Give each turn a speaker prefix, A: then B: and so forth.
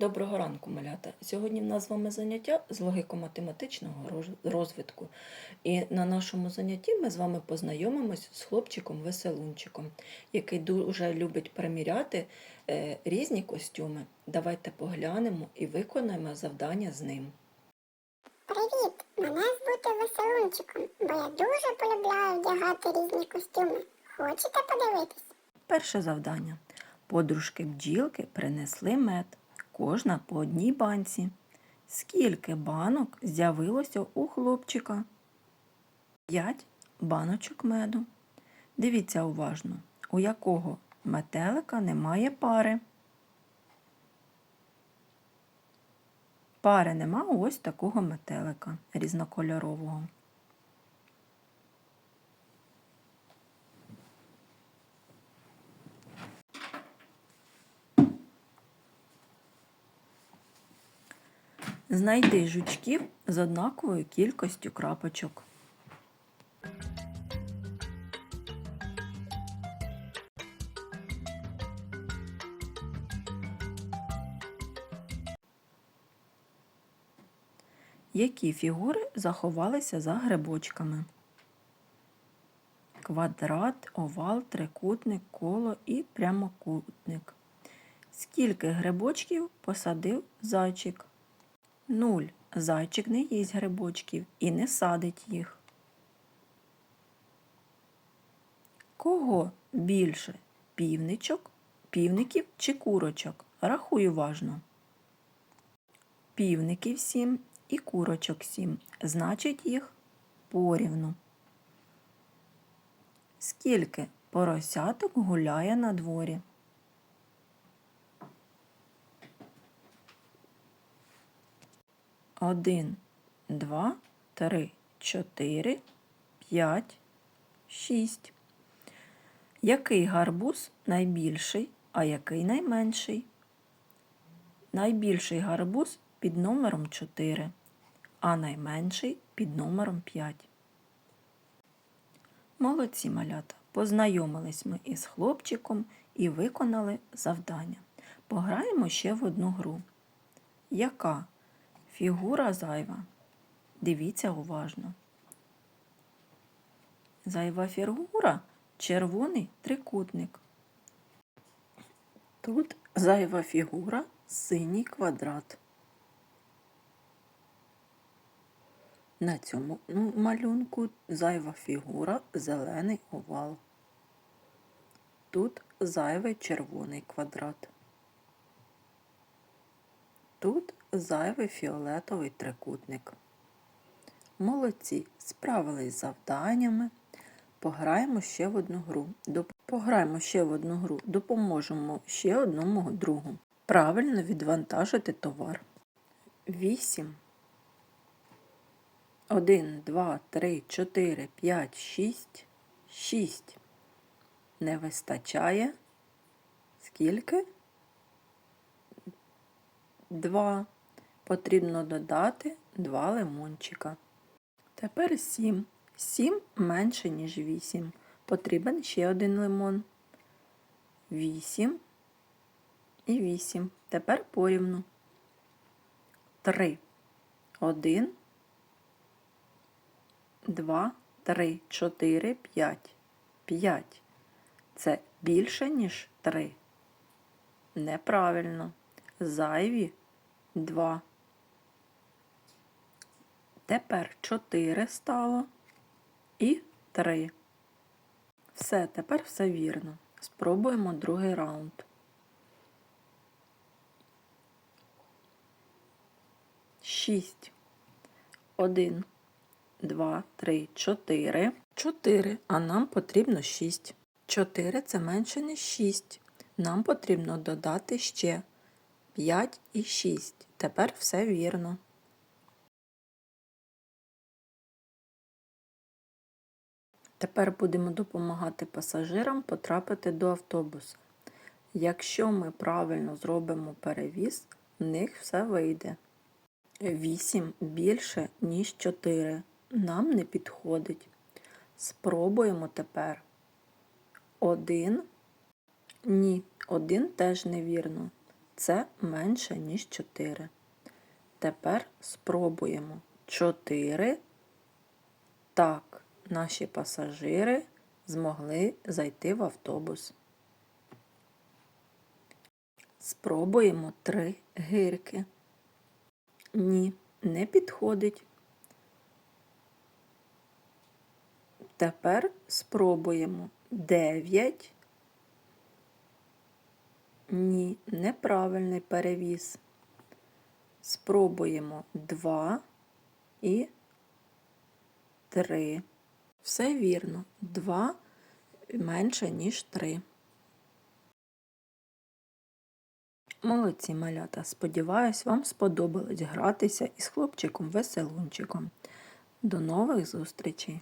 A: Доброго ранку, малята. Сьогодні в нас з вами заняття з логіко-математичного розвитку. І на нашому занятті ми з вами познайомимось з хлопчиком Веселунчиком, який дуже любить приміряти е, різні костюми. Давайте поглянемо і виконаємо завдання з ним.
B: Привіт! Мене звати Веселунчиком, бо я дуже полюбляю вдягати різні костюми. Хочете подивитись?
A: Перше завдання. Подружки бджілки принесли мед, кожна по одній банці. Скільки банок з'явилося у хлопчика? П'ять баночок меду. Дивіться уважно, у якого метелика немає пари. Пари нема ось такого метелика різнокольорового. Знайди жучків з однаковою кількістю крапочок. Які фігури заховалися за грибочками? Квадрат, овал, трикутник, коло і прямокутник. Скільки грибочків посадив зайчик? Нуль. Зайчик не їсть грибочків і не садить їх. Кого більше? Півничок, півників чи курочок? Рахуй уважно. Півників сім і курочок сім. Значить їх порівну. Скільки поросяток гуляє на дворі? Один, два, три, чотири, п'ять, шість. Який гарбуз найбільший, а який найменший? Найбільший гарбуз під номером 4, а найменший під номером 5. Молодці малята. Познайомились ми із хлопчиком і виконали завдання. Пограємо ще в одну гру. Яка? Фігура зайва. Дивіться уважно. Зайва фігура червоний трикутник. Тут зайва фігура синій квадрат. На цьому ну, малюнку зайва фігура зелений овал. Тут зайвий червоний квадрат. Тут зайвий фіолетовий трикутник. Молодці, справились з завданнями. Пограємо ще в одну гру. Пограємо ще в одну гру. Допоможемо ще одному другу. Правильно відвантажити товар. 8. 1, 2, 3, 4, 5, 6. 6. Не вистачає. Скільки? 2. Потрібно додати 2 лимончика. Тепер 7. 7 менше, ніж 8. Потрібен ще один лимон. 8 і 8. Тепер порівну. 3. 1, 2, 3, 4, 5. 5. Це більше, ніж 3. Неправильно. Зайві 2. Тепер 4 стало і 3. Все, тепер все вірно. Спробуємо другий раунд. Шість. Один, два, три, чотири. Чотири. А нам потрібно шість. Чотири це менше, ніж шість. Нам потрібно додати ще 5 і 6. Тепер все вірно. Тепер будемо допомагати пасажирам потрапити до автобуса. Якщо ми правильно зробимо перевіз, в них все вийде. 8 більше, ніж 4. Нам не підходить. Спробуємо тепер. 1. Ні, 1 теж невірно. це менше, ніж 4. Тепер спробуємо 4. Так, наші пасажири змогли зайти в автобус. Спробуємо 3 гирки. Ні, не підходить. Тепер спробуємо 9. Ні, неправильний перевіз. Спробуємо 2 і 3. Все вірно. 2 менше, ніж 3. Молодці малята. Сподіваюсь, вам сподобалось гратися із хлопчиком веселунчиком. До нових зустрічей!